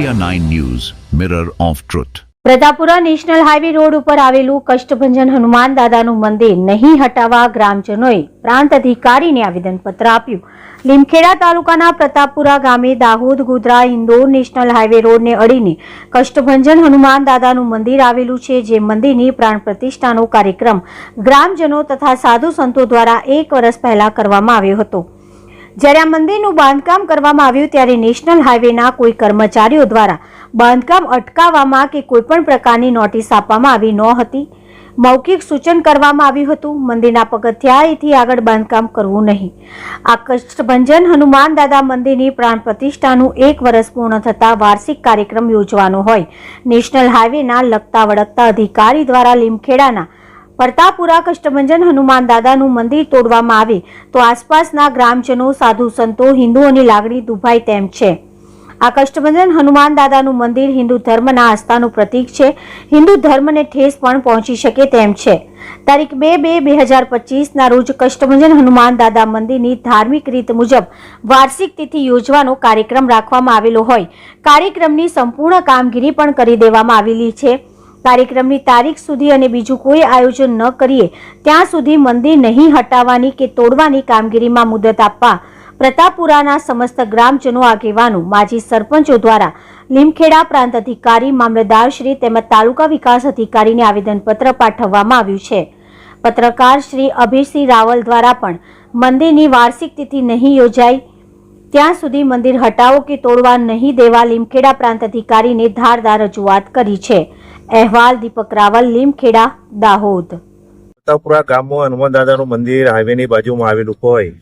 India 9 News, Mirror of Truth. Pratapura national highway road ઉપર આવેલું કષ્ટભંજન હનુમાન દાદાનું મંદિર નહીં હટાવવા ગ્રામજનોએ પ્રાંત અધિકારીને આવેદનપત્ર આપ્યું લીમખેડા તાલુકાના પ્રતાપપુરા ગામે દાહોદ ગોધરા ઇન્દોર નેશનલ હાઈવે રોડને અડીને કષ્ટભંજન હનુમાન દાદાનું મંદિર આવેલું છે જે મંદિરની પ્રાણ પ્રતિષ્ઠાનો કાર્યક્રમ ગ્રામજનો તથા સાધુ સંતો દ્વારા એક વર્ષ પહેલા કરવામાં આવ્યો હતો જ્યારે આ મંદિરનું બાંધકામ કરવામાં આવ્યું ત્યારે નેશનલ હાઈવેના કોઈ કર્મચારીઓ દ્વારા બાંધકામ અટકાવવામાં કે કોઈપણ પ્રકારની નોટિસ આપવામાં આવી ન હતી. મૌખિક સૂચન કરવામાં આવ્યું હતું, મંદિરના પગથિયાએથી આગળ બાંધકામ કરવું નહીં. આ કષ્ટભંજન હનુમાન દાદા મંદિરની પ્રાણ પ્રતિષ્ઠાનું એક વર્ષ પૂર્ણ થતાં વાર્ષિક કાર્યક્રમ યોજવાનો હોય. નેશનલ હાઈવેના લગતા વળગતા અધિકારી દ્વારા લીમખેડાના પ્રતાપુરા કષ્ટભંજન હનુમાન દાદાનું મંદિર તોડવામાં આવે તો આસપાસના ગ્રામજનો, સાધુ સંતો હિન્દુઓની લાગણી દુભાય તેમ છે. આ કષ્ટભંજન હનુમાન દાદાનું મંદિર હિન્દુ ધર્મના આસ્થાનું પ્રતીક છે. હિન્દુ ધર્મને ઠેસ પણ પહોંચી શકે તેમ છે. તારીખ બે બે બે હજાર પચીસના રોજ કષ્ટભંજન હનુમાન દાદા મંદિરની ધાર્મિક રીત મુજબ વાર્ષિક તિથિ યોજવાનો કાર્યક્રમ રાખવામાં આવેલો હોય. કાર્યક્રમની સંપૂર્ણ કામગીરી પણ કરી દેવામાં આવેલી છે. કાર્યક્રમની તારીખ સુધી અને બીજું કોઈ આયોજન ન કરીએ, ત્યાં સુધી મંદિર નહીં હટાવવાની કે તોડવાની કામગીરીમાં મુદત આપવા પ્રતાપપુરાના સમસ્ત ગ્રામજનો આગેવાનો, માજી સરપંચો દ્વારા લીમખેડા પ્રાંત અધિકારી મામલતદારશ્રી તેમજ તાલુકા વિકાસ અધિકારીને આવેદનપત્ર પાઠવવામાં આવ્યું છે. પત્રકાર શ્રી અભિસિંહ રાવલ દ્વારા પણ મંદિરની વાર્ષિક તિથિ નહીં યોજાય ત્યાં સુધી મંદિર હટાવો કે તોડવા નહીં દેવા લીમખેડા પ્રાંત અધિકારીને ધારદાર રજૂઆત કરી છે. અહેવાલ દીપક રાવલ, લીમખેડા, દાહોદ. પ્રતાપપુરા ગામમાં હનુમાન દાદાનું મંદિર હાઈવેની બાજુમાં આવેલું હોય.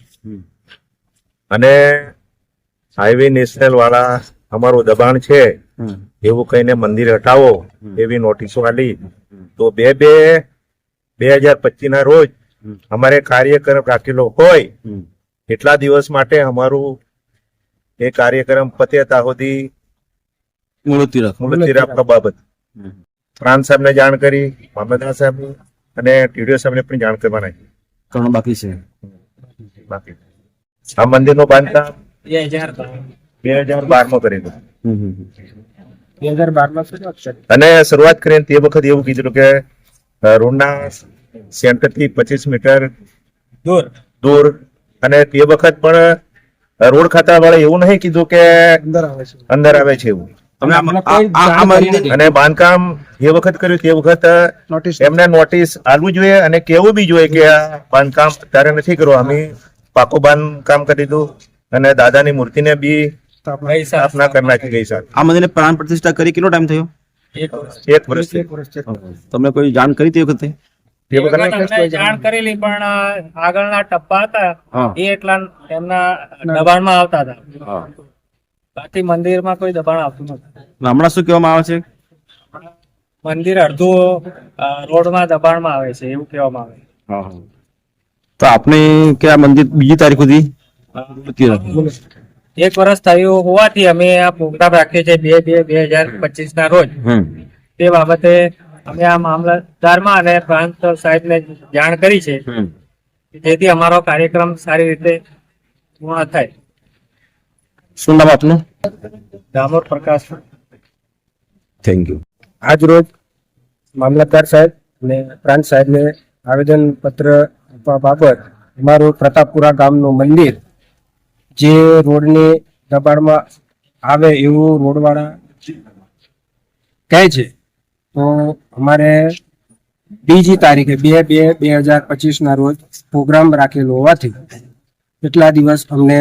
અને હાઈવે નેશનલ વાળા અમારું દબાણ છે, એવું કહીને મંદિર હટાવો એવી નોટિસો આલી. તો બે બે બે હજાર પચીસ ના રોજ અમારે કાર્યક્રમ રાખેલો હોય, એટલા દિવસ માટે અમારું એ કાર્યક્રમ પતે મુલતવી રાખવા બાબત. પ્રાંત સાહેબને જાણ કરી મામલતદાર સાહેબ અને ટીડીઓ સાહેબને પણ જાણ કરવાના છે. ઘણું બાકી છે. બાકી. આ મંદિરનું બાંધકામ બે હજાર બાર. માં કરેલું અને શરૂઆત કરીને તે વખત એવું કીધું કે રોડના સેન્ટરથી પચીસ મીટર દૂર. દૂર. અને તે વખત પણ રોડ ખાતા વાળા એવું નહીં કીધું કે અંદર આવે છે. એવું. અને બાંધકામ એ વખત કર્યું તે વખત એમને નોટિસ આવવું જોઈએ અને કેવું બી જોઈએ કે આ બાંધકામ અત્યારે નથી કરવું અમે પાકું બાંધકામ કરી દીધું અને દાદાની મૂર્તિને બી સ્થાપના કરી નાખી ગઈ સર આ મંદિરને પ્રાણ પ્રતિષ્ઠા કરી કેટલો ટાઈમ થયો? એક વર્ષ. તમને કોઈ જાણ કરી તે વખતે? જાણ કરેલી પણ આગળના ટપ્પા હતા એ એટલા એમના દબાણમાં આવતા હતા. બાકી મંદિરમાં કોઈ દબાણ આવતું નથી હમણાં શું કહેવામાં આવે છે? મંદિર અડધું રોડમાં દબાણમાં આવે છે એવું કહેવામાં આવે. તો આપણે કે આ મંદિર બીજી તારીખ સુધી? એક વર્ષ થયું હોવાથી અમે આ પ્રોગ્રામ રાખીએ છીએ બે બે બે હજાર પચીસ ના રોજ તે બાબતે અમે આ મામલતદારમાં અને પ્રાંત સાહેબને જાણ કરી છે. જેથી અમારો કાર્યક્રમ સારી રીતે પૂર્ણ થાય. શું નામ આપનું? દામોર પ્રકાશ. થેન્ક યુ આજ રોજ મામલતદાર સાહેબ અને પ્રાંત સાહેબને આવેદન પત્ર આપવા બાબત અમારું પ્રતાપપુરા ગામનું મંદિર જે રોડની દબાણમાં આવે એવું રોડવાળા કહે છે. તો અમારે બીજી તારીખે બે બે બે હજાર પચીસના રોજ પ્રોગ્રામ રાખેલો હોવાથી એટલા દિવસ અમને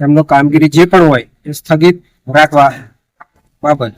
એમનો કામગીરી જે પણ હોય એ સ્થગિત રાખવા બાબત.